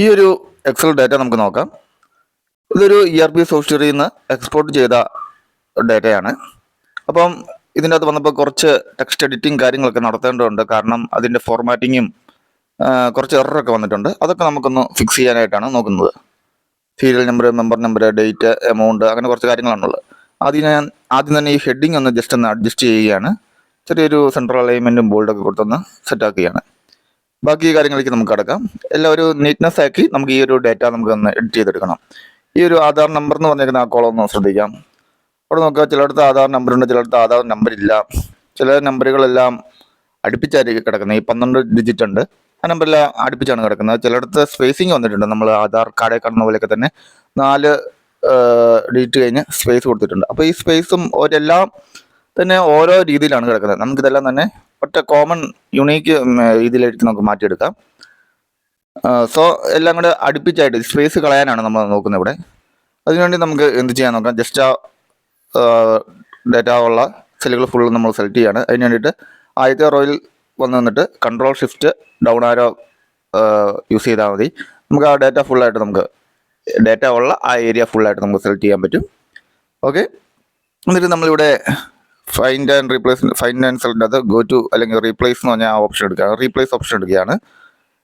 ഈ ഒരു Excel data നമുക്ക് നോക്കാം. ഇതൊരു ഇ ആർ പി സോഫ്റ്റ്വെയറിൽ നിന്ന് എക്സ്പോർട്ട് ചെയ്ത ഡാറ്റയാണ് അപ്പം ഇതിന്റെ അകത്ത് വന്നപ്പോൾ കുറച്ച് ടെക്സ്റ്റ് എഡിറ്റിംഗ് കാര്യങ്ങളൊക്കെ നടത്തേണ്ടതുണ്ട്. കാരണം അതിന്റെ ഫോർമാറ്റിങ്ങും കുറച്ച് എററൊക്കെ വന്നിട്ടുണ്ട്. അതൊക്കെ നമുക്കൊന്ന് ഫിക്സ് ചെയ്യാനായിട്ടാണ് നോക്കുന്നത്. Serial number member number date amount അങ്ങനെ കുറച്ച് കാര്യങ്ങളാണുള്ളത് ആദ്യം ഞാൻ ആദ്യം തന്നെ ഈ ഹെഡിങ് ഒന്ന് ജസ്റ്റ് ഒന്ന് അഡ്ജസ്റ്റ് ചെയ്യുകയാണ്. ചെറിയൊരു സെൻട്രൽ അലൈൻമെന്റും ബോൾഡൊക്കെ കൊടുത്തൊന്ന് സെറ്റാക്കുകയാണ് ബാക്കി കാര്യങ്ങളിലേക്ക് നമുക്ക് കടക്കാം. എല്ലാം ഒരു നീറ്റ്നെസ് ആക്കി നമുക്ക് ഈ ഒരു ഡേറ്റ നമുക്ക് ഒന്ന് എഡിറ്റ് ചെയ്തെടുക്കണം. ഈ ഒരു ആധാർ നമ്പർ എന്ന് പറഞ്ഞിരിക്കുന്ന ആ കോളം ഒന്ന് ശ്രദ്ധിക്കാം. അവിടെ നോക്കുക ചിലയിടത്ത് ആധാർ നമ്പർ ഉണ്ട് ചിലയിടത്ത് ആധാർ നമ്പർ ഇല്ല. ചില നമ്പറുകളെല്ലാം അടുപ്പിച്ചായിരിക്കും കിടക്കുന്നത്. ഈ പന്ത്രണ്ട് ഡിജിറ്റ് ഉണ്ട്. ആ നമ്പറെല്ലാം അടുപ്പിച്ചാണ് കിടക്കുന്നത്. ചിലയിടത്ത് സ്പേസിങ് വന്നിട്ടുണ്ട്. നമ്മൾ ആധാർ കാർഡ് കാണുന്ന പോലെയൊക്കെ തന്നെ നാല് ഡിജിറ്റ് കഴിഞ്ഞ് സ്പേസ് കൊടുത്തിട്ടുണ്ട്. അപ്പോൾ ഈ സ്പേസും ഒരെല്ലാം തന്നെ ഓരോ രീതിയിലാണ് കിടക്കുന്നത്. നമുക്കിതെല്ലാം തന്നെ ഒറ്റ കോമൺ യുണീക്ക് ഇതിലേക്ക് നമുക്ക് മാറ്റിയെടുക്കാം. സോ എല്ലാം കൂടെ അടുപ്പിച്ചായിട്ട് സ്പേസ് കളയാനാണ് നമ്മൾ നോക്കുന്നത് ഇവിടെ. അതിനുവേണ്ടി നമുക്ക് എന്ത് ചെയ്യാൻ നോക്കാം? ജസ്റ്റ് ആ ഡേറ്റ ഉള്ള സെല്ലുകൾ ഫുൾ നമ്മൾ സെലക്ട് ചെയ്യാണ്. അതിന് വേണ്ടിയിട്ട് ആദ്യത്തെ റോയിൽ വന്ന് നിന്നിട്ട് control shift down arrow use ചെയ്താൽ മതി. നമുക്ക് ആ ഡേറ്റ ഫുള്ളായിട്ട് നമുക്ക് ഡേറ്റ ഉള്ള ആ ഏരിയ ഫുള്ളായിട്ട് നമുക്ക് സെലക്ട് ചെയ്യാൻ പറ്റും. ഓക്കെ എന്നിട്ട് നമ്മളിവിടെ find and replace find and select അത് ഗോ ടു അല്ലെങ്കിൽ റീപ്ലേസ് എന്ന് പറഞ്ഞാൽ ആ ഓപ്ഷൻ എടുക്കുക. റീപ്ലേസ് ഓപ്ഷൻ എടുക്കുകയാണ്.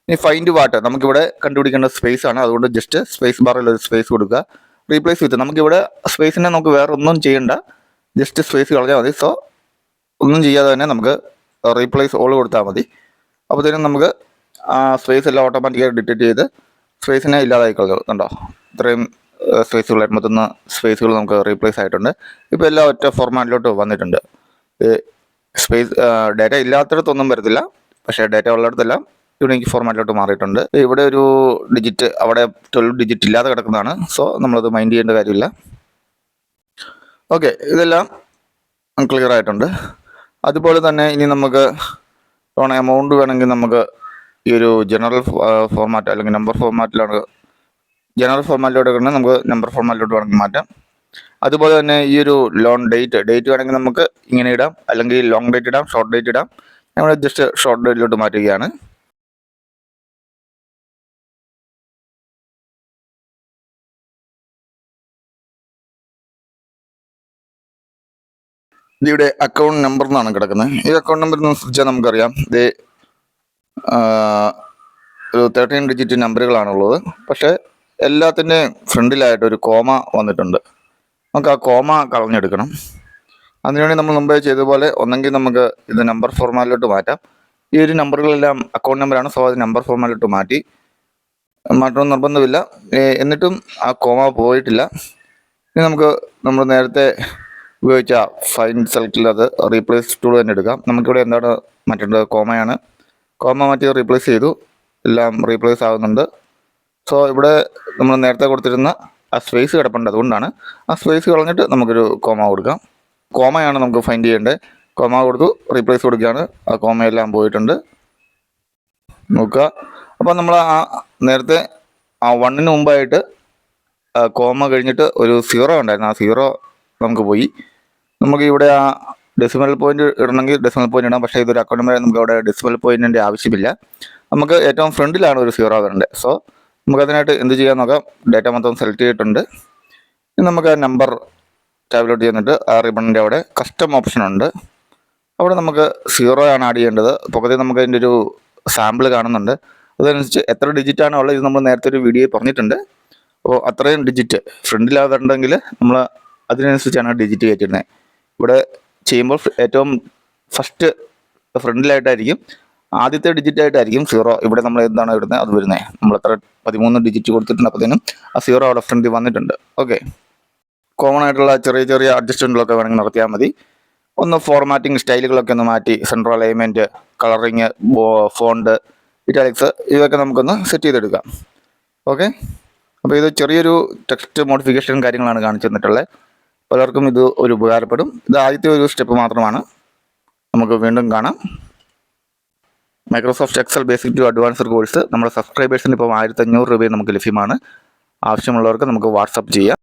ഇനി ഫൈൻഡ് വാട്ട് നമുക്കിവിടെ കണ്ടുപിടിക്കേണ്ട സ്പേസ് ആണ്. അതുകൊണ്ട് ജസ്റ്റ് സ്പേസ് ബാറിൽ ഒരു സ്പേസ് കൊടുക്കുക. റീപ്ലേസ് വിത്ത് നമുക്കിവിടെ സ്പേസിനെ നമുക്ക് വേറെ ഒന്നും ചെയ്യണ്ട. ജസ്റ്റ് സ്പേസ് കളഞ്ഞാൽ മതി. സോ ഒന്നും ചെയ്യാതെ തന്നെ നമുക്ക് റീപ്ലേസ് ഓൾ കൊടുത്താൽ മതി. അപ്പോഴത്തേനും നമുക്ക് സ്പേസ് എല്ലാം ഓട്ടോമാറ്റിക്കായി ഡിറ്റക്ട് ചെയ്ത് സ്പേസിനെ ഇല്ലാതായി കളഞ്ഞു. കണ്ടോ? ഇത്രയും സ്പേസുകൾ എൺപത്തൊന്ന് സ്പേസുകൾ നമുക്ക് റീപ്ലേസ് ആയിട്ടുണ്ട്. ഇപ്പോൾ എല്ലാം ഒറ്റ ഫോർമാറ്റിലോട്ട് വന്നിട്ടുണ്ട്. സ്പേസ് ഡാറ്റ ഇല്ലാത്തടത്തൊന്നും വരത്തില്ല. പക്ഷേ ഡാറ്റ ഉള്ളിടത്തെല്ലാം യൂണിക് ഫോർമാറ്റിലോട്ട് മാറിയിട്ടുണ്ട്. ഇവിടെ ഒരു ഡിജിറ്റ് അവിടെ ട്വൽവ് ഡിജിറ്റ് ഇല്ലാതെ കിടക്കുന്നതാണ്. സോ നമ്മളത് മൈൻഡ് ചെയ്യേണ്ട കാര്യമില്ല. ഓക്കെ ഇതെല്ലാം ക്ലിയർ ആയിട്ടുണ്ട്. അതുപോലെ തന്നെ ഇനി നമുക്ക് ലോൺ എമൗണ്ട് വേണമെങ്കിൽ നമുക്ക് ഈ ഒരു ജനറൽ ഫോർമാറ്റ് അല്ലെങ്കിൽ നമ്പർ ഫോർമാറ്റിലാണ് ജനറൽ ഫോർമാറ്റിലോട്ട് കിടന്ന് നമുക്ക് നമ്പർ ഫോർമാറ്റിലോട്ട് വേണമെങ്കിൽ മാറ്റാം. അതുപോലെ തന്നെ ഈ ഒരു ലോൺ ഡേറ്റ് ഡേറ്റ് വേണമെങ്കിൽ നമുക്ക് ഇങ്ങനെ ഇടാം. അല്ലെങ്കിൽ ലോങ് ഡേറ്റ് ഇടാം ഷോർട്ട് ഡേറ്റ് ഇടാം. നമ്മൾ ജസ്റ്റ് ഷോർട്ട് ഡേറ്റിലോട്ട് മാറ്റുകയാണ്. ഇതിവിടെ അക്കൗണ്ട് നമ്പർ എന്നാണ് കിടക്കുന്നത്. ഈ അക്കൗണ്ട് നമ്പർ അനുസരിച്ചാൽ നമുക്കറിയാം. ഇത് ഒരു തേർട്ടീൻ ഡിജിറ്റ് നമ്പറുകളാണുള്ളത് പക്ഷേ എല്ലാത്തിന്റെയും ഫ്രണ്ടിലായിട്ട് ഒരു കോമ വന്നിട്ടുണ്ട്. നമുക്ക് ആ കോമ കളഞ്ഞെടുക്കണം. അതിനുവേണ്ടി നമ്മൾ മുമ്പേ ചെയ്ത പോലെ ഒന്നെങ്കിൽ നമുക്ക് ഇത് നമ്പർ ഫോർമാറ്റിലോട്ട് മാറ്റാം. ഈ ഒരു നമ്പറുകളെല്ലാം അക്കൗണ്ട് നമ്പറാണ് സോ അത് നമ്പർ ഫോർമാറ്റിലോട്ട് മാറ്റി. മാറ്റണം നിർബന്ധമില്ല. എന്നിട്ടും ആ കോമ പോയിട്ടില്ല. ഇനി നമുക്ക് നമ്മൾ നേരത്തെ ഉപയോഗിച്ച ഫൈൻ സെലക്റ്റിൽ അത് റീപ്ലേസ് ടൂൾ തന്നെ എടുക്കാം. നമുക്കിവിടെ എന്താണ് മാറ്റേണ്ടത്? കോമയാണ്. കോമ മാറ്റി റീപ്ലേസ് ചെയ്തു. എല്ലാം റീപ്ലേസ് ആകുന്നുണ്ട് സോ ഇവിടെ നമ്മൾ നേരത്തെ കൊടുത്തിരുന്ന ആ സ്പേസ് കിടപ്പുണ്ട്. അതുകൊണ്ടാണ് ആ സ്പേസ് കളഞ്ഞിട്ട് നമുക്കൊരു കോമ കൊടുക്കാം. കോമയാണ് നമുക്ക് ഫൈൻഡ് ചെയ്യേണ്ടത്. കോമ കൊടുത്തു റീപ്ലേസ് കൊടുക്കുകയാണ്. ആ കോമയെല്ലാം പോയിട്ടുണ്ട്. നോക്കുക. അപ്പോൾ നമ്മൾ ആ നേരത്തെ ആ വണ്ണിന് മുമ്പായിട്ട് കോമ കഴിഞ്ഞിട്ട് ഒരു സീറോ ഉണ്ടായിരുന്നു. ആ സീറോ നമുക്ക് പോയി. നമുക്ക് ഇവിടെ ആ ഡെസിമൽ പോയിന്റ് ഇടണമെങ്കിൽ ഡെസിമൽ പോയിന്റ് ഇടാം. പക്ഷേ ഇതൊരു അക്കൗണ്ട് വരെ നമുക്ക് അവിടെ ഡെസിമൽ പോയിന്റിന്റെ ആവശ്യമില്ല. നമുക്ക് ഏറ്റവും ഫ്രണ്ടിലാണ് ഒരു സീറോ വരേണ്ടത് സോ നമുക്കതിനായിട്ട് എന്ത് ചെയ്യാൻ നോക്കാം. ഡേറ്റ മൊത്തം സെലക്ട് ചെയ്തിട്ടുണ്ട്. നമുക്ക് ആ നമ്പർ ടാബിലോട്ട് ചെയ്യുന്നുണ്ട്. ആ റിബണിന്റെ അവിടെ കസ്റ്റം ഓപ്ഷൻ ഉണ്ട്. അവിടെ നമുക്ക് സീറോ ആണ് ആഡ് ചെയ്യേണ്ടത്. പൊക്കത്തിൽ നമുക്ക് അതിന്റെ ഒരു സാമ്പിൾ കാണുന്നുണ്ട്. അതനുസരിച്ച് എത്ര ഡിജിറ്റ് ആണ് ഉള്ളത് ഇത് നമ്മൾ നേരത്തെ ഒരു വീഡിയോ പറഞ്ഞിട്ടുണ്ട്. അപ്പോൾ അത്രയും ഡിജിറ്റ് ഫ്രണ്ടിലാകുന്നുണ്ടെങ്കിൽ നമ്മൾ അതിനനുസരിച്ചാണ് ഡിജിറ്റ് കയറ്റിയിരുന്നത് ഇവിടെ ചെയ്യുമ്പോൾ ഏറ്റവും ഫസ്റ്റ് ഫ്രണ്ടിലായിട്ടായിരിക്കും ആദ്യത്തെ ഡിജിറ്റ് ആയിട്ടായിരിക്കും സീറോ ഇവിടെ നമ്മൾ എന്താണ് ഇടുന്നത്? അത് വരുന്നത് നമ്മൾ എത്ര? പതിമൂന്ന് ഡിജിറ്റ് കൊടുത്തിട്ടുണ്ട്. അപ്പോഴത്തേനും ആ സീറോ അവിടെ ഫ്രണ്ടിൽ വന്നിട്ടുണ്ട്. ഓക്കെ കോമൺ ആയിട്ടുള്ള ചെറിയ ചെറിയ അഡ്ജസ്റ്റ്മെന്റുകളൊക്കെ വേണമെങ്കിൽ നടത്തിയാൽ മതി. ഒന്ന് ഫോർമാറ്റിംഗ് സ്റ്റൈലുകളൊക്കെ ഒന്ന് മാറ്റി. Central alignment colouring font italics ഇതൊക്കെ നമുക്കൊന്ന് സെറ്റ് ചെയ്തെടുക്കാം. ഓക്കെ അപ്പോൾ ഇത് ചെറിയൊരു ടെക്സ്റ്റ് മോഡിഫിക്കേഷൻ കാര്യങ്ങളാണ് കാണിച്ചു തന്നിട്ടുള്ളത് പലർക്കും ഇത് ഒരു ഉപകാരപ്പെടും. ഇത് ആദ്യത്തെ ഒരു സ്റ്റെപ്പ് മാത്രമാണ്. നമുക്ക് വീണ്ടും കാണാം. Microsoft Excel basic to advanced course. നമ്മുടെ സബ്സ്ക്രൈബേഴ്സിന് ഇപ്പോൾ ആയിരത്തി അഞ്ഞൂറ് രൂപയും നമുക്ക് ലഭ്യമാണ്. ആവശ്യമുള്ളവർക്ക് നമുക്ക് വാട്സപ്പ് ചെയ്യാം.